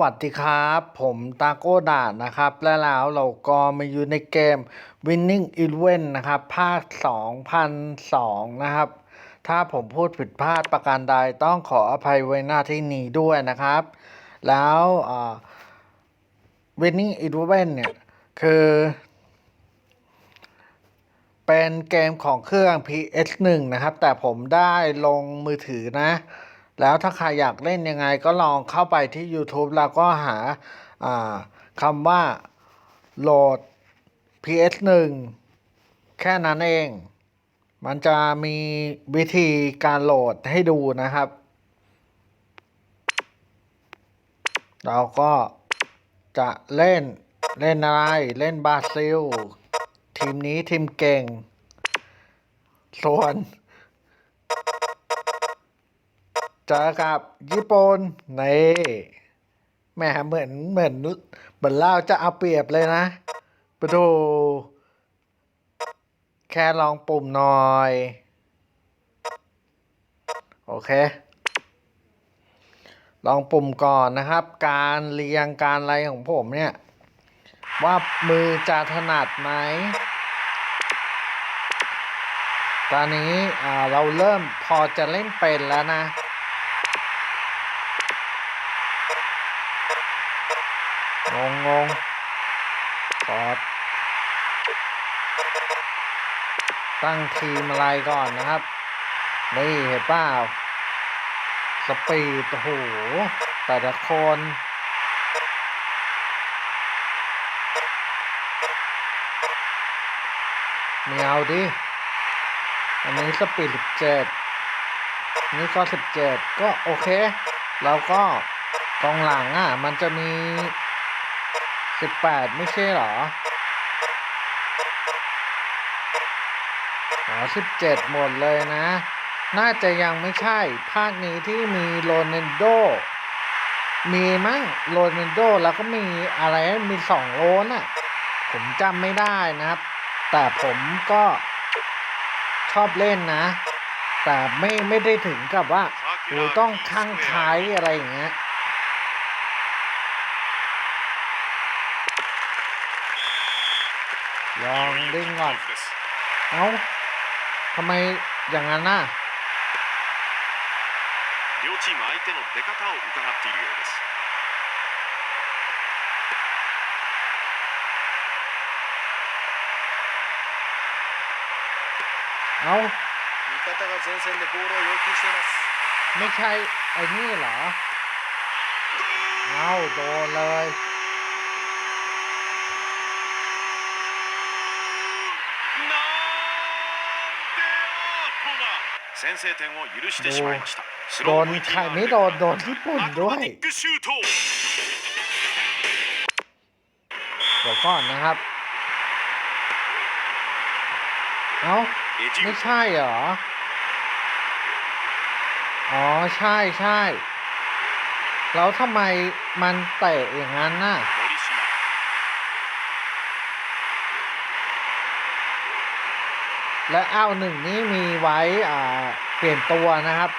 วัสดีครับ ผมตาโก้ดาดนะครับ และแล้วเราก็มาอยู่ในเกม Winning Eleven นะครับ ภาค 2002 นะครับ ถ้าผมพูดผิดพลาดประการใดต้องขออภัยไว้หน้าที่นี้ด้วยนะครับ แล้ว Winning Eleven เนี่ย คือ เป็นเกมของเครื่อง PS1 นะครับ แต่ผมได้ลงมือถือนะ แล้วถ้าใครอยากเล่นยังไงก็ลองเข้าไปที่ YouTube แล้วก็หาาคำว่าโหลด PS1 แค่นั้นเอง มันจะมีวิธีการโหลดให้ดูนะครับ เราก็จะเล่นเล่นอะไร เล่นบราซิล ทีมนี้ทีมเก่ง ส่วน เจอกับญี่ปุ่นนี่แหมเหมือนเหมือนเหมือนเราจะเอาเปรียบเลยนะไปดูแค่ลองปุ่มหน่อย โอเค ลองปุ่มก่อนนะครับ การเรียงการอะไรของผมเนี่ย ว่ามือจะถนัดไหมตอนนี้เราเริ่มพอจะเล่นเป็นแล้วนะ งงงงกดตั้งทีมอะไรก่อนนะครับ นี่เห็นเปล่าสปีดโอ้โหแต่ละคนมีเอาดิ อันนี้สปีดสิบเจ็ดนี่ก็สิบเจ็ดก็โอเค แล้วก็กองหลังอะ มันจะมี สิบแปดไม่ใช่หรอ อ๋อสิบเจ็ดหมดเลยนะ น่าจะยังไม่ใช่ ภาคนี้ที่มีโรนัลโด มีมั้งโรนัลโดแล้วก็มีอะไรมีสองโลน่ะ ผมจำไม่ได้นะครับ แต่ผมก็ชอบเล่นนะ แต่ไม่ไม่ได้ถึงกับว่าโอ้ต้องข้างท้ายอะไรอย่างเงี้ย ลองเล่นก่อน เอ้าทำไมอย่างนั้นน่ะ 両チーム相手の出方を伺っているようです เอ้า 味方が前線でボールを要求しています ไม่ใช่ไอ้นี่เหรอ เอ้าโดนเลย 先制点を許してしまいましたス โด ロー น VTR ใครไม่โดน โดนญี่ปุ่น アク ด้ ロ ว バ ย ティックシュート เดี๋ยวก่อนนะครับ เอ้า エジ ไม่ ウ ใช่เหรอ อ๋อ ใช่ใช่ แล้วทำไมมันเตะอย่างนั้นน่ะ และอ้าวหนึ่งนี้มีไว้เปลี่ยนตัวนะครับ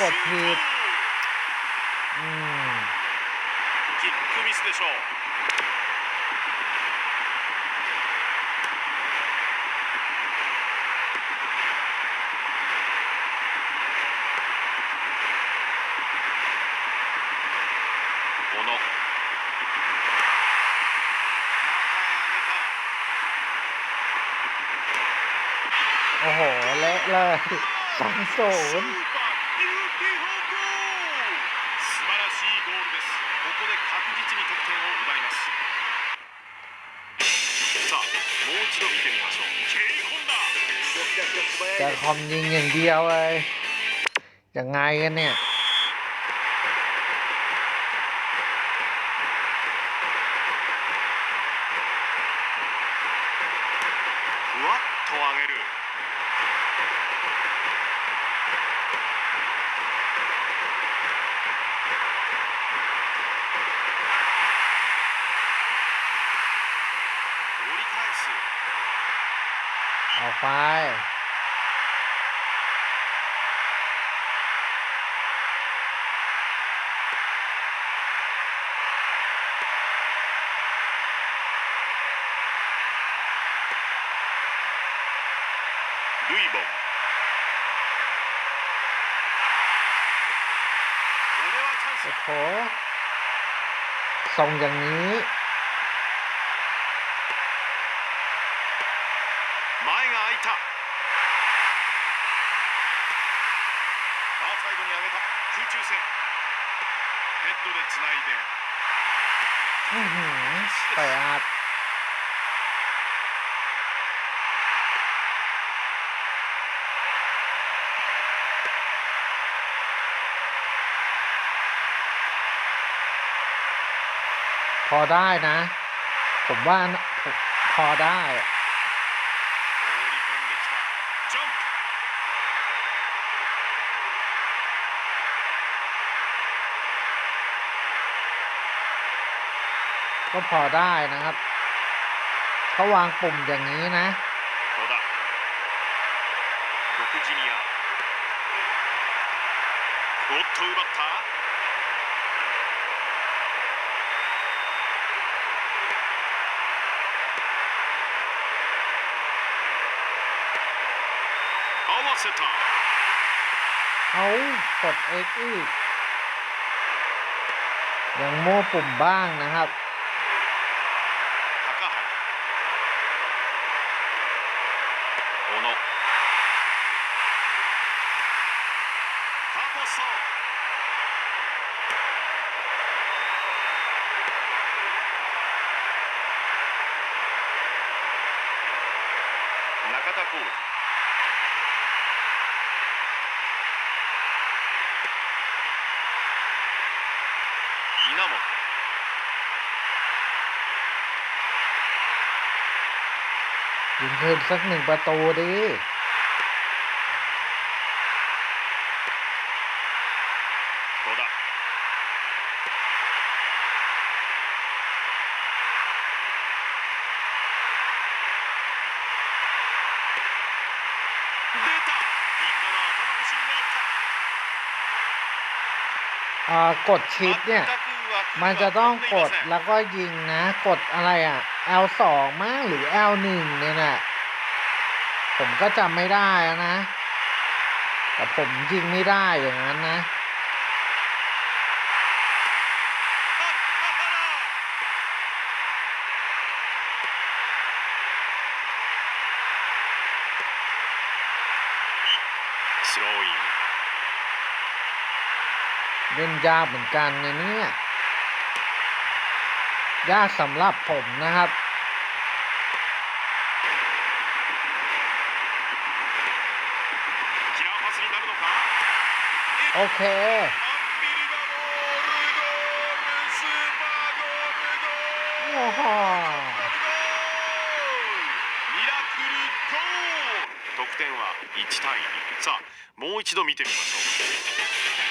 กดผิด อืม キックミスでしょう 小野 โอ้โห เละเลยสองศูนย์ 素 คอมยิงอย่างเดียวเลยยังไงกันเนี่ย ルイボンこれはチャンス โอ้โหส่งอย่างนี้ 前が空いたファーサイドに上げた空中戦ヘッドでつないで อื้อหือเตะอัด พอได้นะ ผมว่าพอได้ก็พอได้นะครับ เขาวางปุ่มอย่างนี้นะ โดดจูเนียโดดทูบัตตา เอากด X อีก ยังมั่วปุ่มบ้างนะครับ 高原小野 ยิงเพิ่มสักหนึ่งประตูดีกดชิปเนี่ย มันจะต้องกดแล้วก็ยิงนะ กดอะไรอะ L2 มากหรือ L1 เนี่ยนะผมก็จำไม่ได้นะ แต่ผมยิงไม่ได้อย่างนั้นนะ เล่นยากเหมือนกันนะเนี่ย ยากสำหรับผมนะครับ โอเคโอ้โห得点は1対2さあもう一度見てみましょう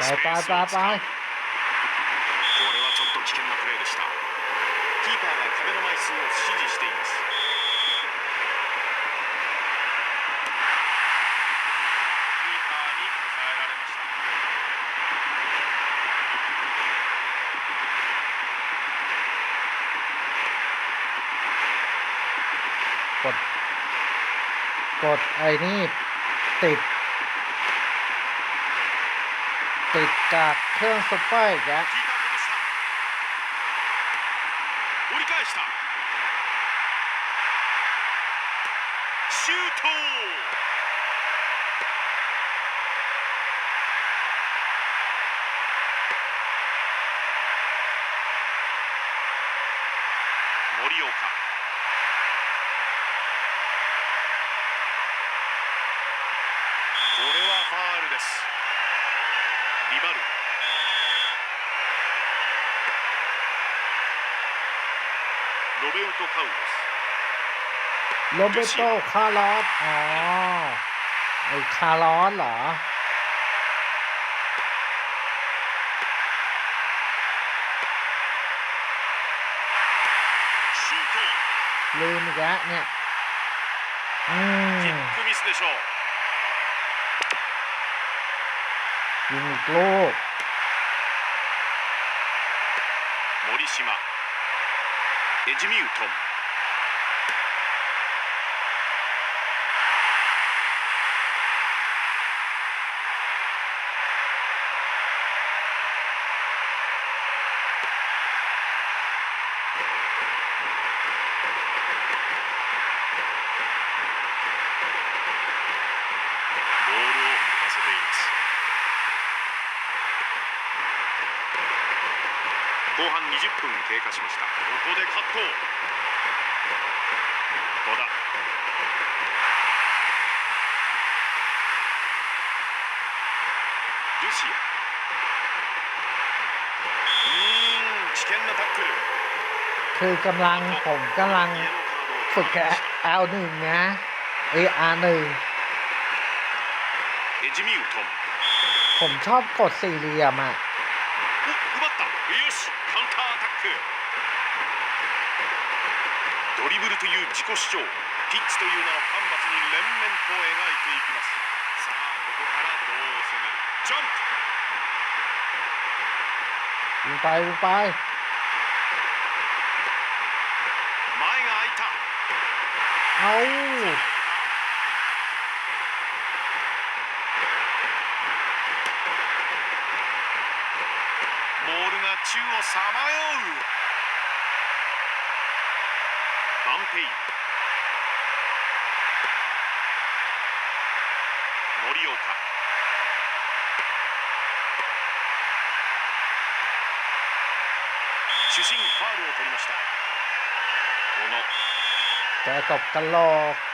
ไปไปไปไปこれはちょっと危険なプレーでしたキーパーが壁の枚数を指示していますกด กดไอ้นี่ติด ติดจากเครื่องซุปเปอร์อีกแล้วシュートこれはファールですリバルロベウト・カウロス โรเบโตคาร์ลอส อ๋อ ไอ้คาร์ลอสเหรอ シュー ลืมอีกแล้วเนี่ย อื トキ ม ックミスでしょう ยิงอีกลูก 森島エジミウトン ボールを浮かせています 後半20分経過しましたここでカット戸田ルシアうん危険なタックルคือกำลังผมกำลังฝึกแอลหนึ่งนะเออาร์หนึ่งเอจิมิวทอมผมชอบกดสี่เหลี่ยมอะ ドリブルという自己主張ピッチという名のカンバスに連綿と描いていきますさあここからどう攻めるジャンプ ยิงไปยิงไป 前が空いた เอา 宙をさまよう。バンペイ。森岡。主審ファールを取りました。小野จะ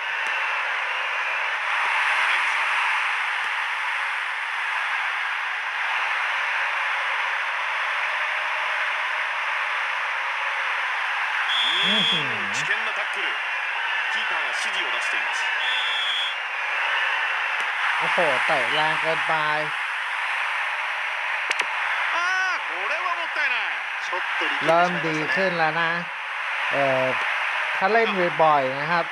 指示を出しています โอ้โหเตะแรงเกินไป ああこれはもったいないちょっと力んで เริ่ม しまい ดี ました ขึ้น ね แล้วนะ เอ่อ ถ้าเล่นบ่อยๆนะครับ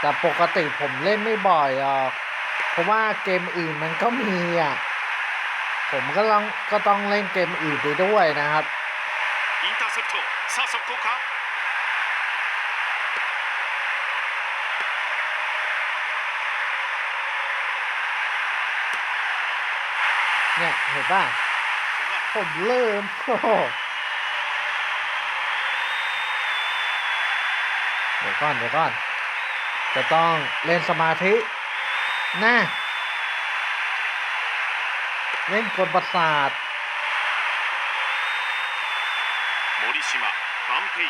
แต่ปกติผมเล่นไม่บ่อยหรอก เพราะว่าเกมอื่นมันก็มีอ่ะ ผมก็ต้องก็ต้องเล่นเกมอื่นไปด้วยนะครับ インターセプトさあ速攻か เนี่ยเห็นป่ะ ผมลืม โอ้โหเดี๋ยวก่อนเดี๋ยวก่อน จะต้องเล่นสมาธินะเล่นกลประสาท 森島バンペイ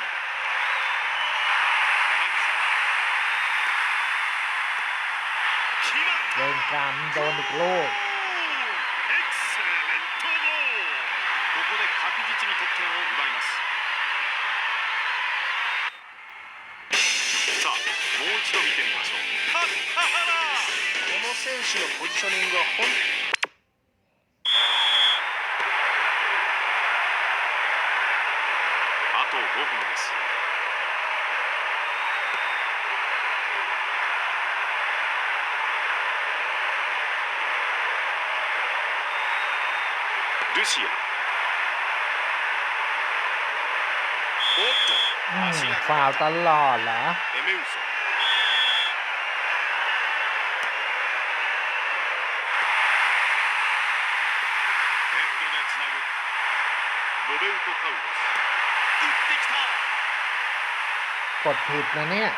柳沢決まった เล่นการโดนอีกลูก に得点を奪います。さあもう一度見てみましょう。この選手のポジショニングは本あと5分です。ルシア ฝ่าวตลอดเหรอกดผิดนะเนี่ย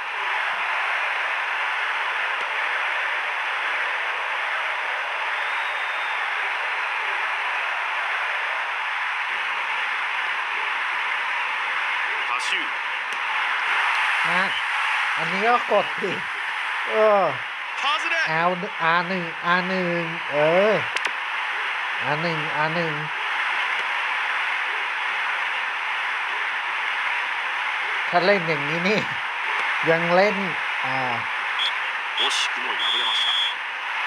ก็กดดิเออ L R หนึ่ง R หนึ่งเออ R หนึ่ง R หนึ่งถ้าเล่นอย่างนี้นี่ ยังเล่น อ่า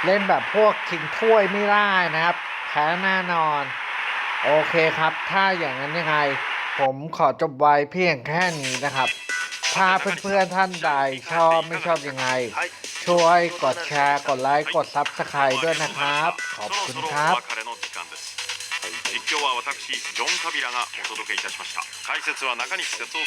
เล่นแบบพวกทิ้งถ้วยไม่ได้นะครับ แพ้แน่นอน โอเคครับ ถ้าอย่างนั้นยังไง ผมขอจบไว้เพียงแค่นี้นะครับ ถ้าเพื่อนๆท่านใดชอบไม่ชอบยังไง ช่วยกดแชร์กดไลค์กดซับสไคร์ด้วยนะครับ ขอบคุณครับ実況は私ジョン・カビラがお届けいたしました解説は中西哲夫